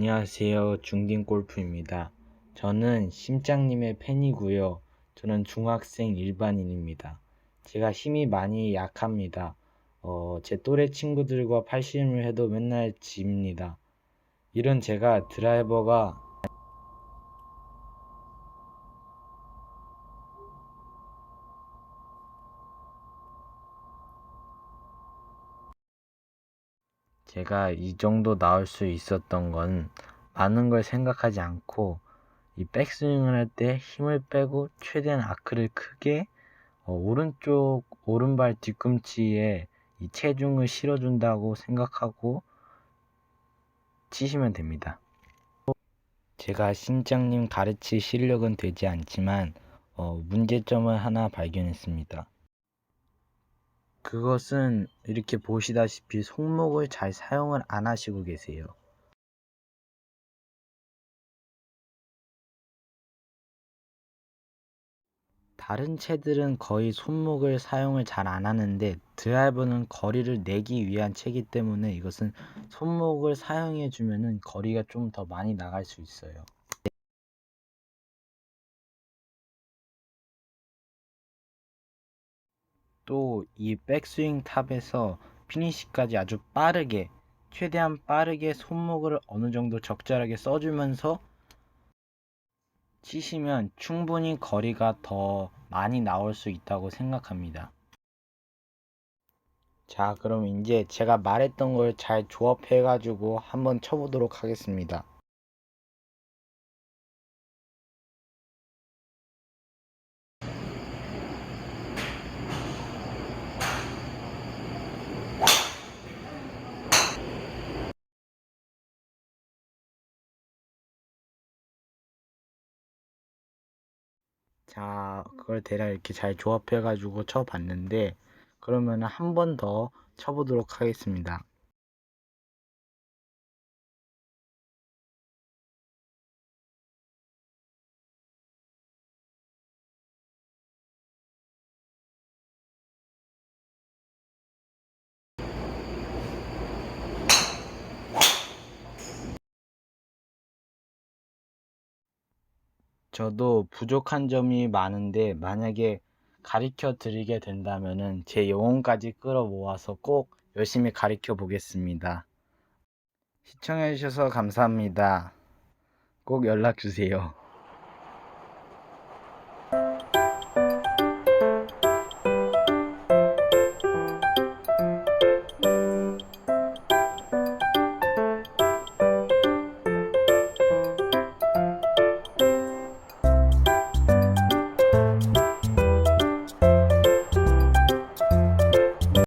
안녕하세요. 중딩 골프입니다. 저는 심장님의 팬이고요. 저는 중학생 일반인입니다. 제가 힘이 많이 약합니다. 어, 제 또래 친구들과 팔씨름을 해도 맨날 집니다. 이런 제가 드라이버가 제가 이 정도 나올 수 있었던 건 많은 걸 생각하지 않고 이 백스윙을 할 때 힘을 빼고 최대한 아크를 크게 어, 오른쪽 오른발 뒤꿈치에 이 체중을 실어준다고 생각하고 치시면 됩니다. 제가 신장님 가르칠 실력은 되지 않지만 어, 문제점을 하나 발견했습니다. 그것은 이렇게 보시다시피 손목을 잘 사용을 안 하시고 계세요. 다른 채들은 거의 손목을 사용을 잘 안 하는데 드라이버는 거리를 내기 위한 채기 때문에 이것은 손목을 사용해 주면은 거리가 좀 더 많이 나갈 수 있어요. 또 이 백스윙 탑에서 피니시까지 아주 빠르게 최대한 빠르게 손목을 어느 정도 적절하게 써주면서 치시면 충분히 거리가 더 많이 나올 수 있다고 생각합니다. 자, 그럼 이제 제가 말했던 걸 잘 조합해 가지고 한번 쳐보도록 하겠습니다. 자, 그걸 대략 이렇게 잘 조합해 가지고 쳐봤는데 그러면 한 번 더 쳐보도록 하겠습니다. 저도 부족한 점이 많은데 만약에 가르쳐 드리게 된다면은 제 영혼까지 끌어모아서 꼭 열심히 가르쳐 보겠습니다. 시청해 주셔서 감사합니다. 꼭 연락 주세요.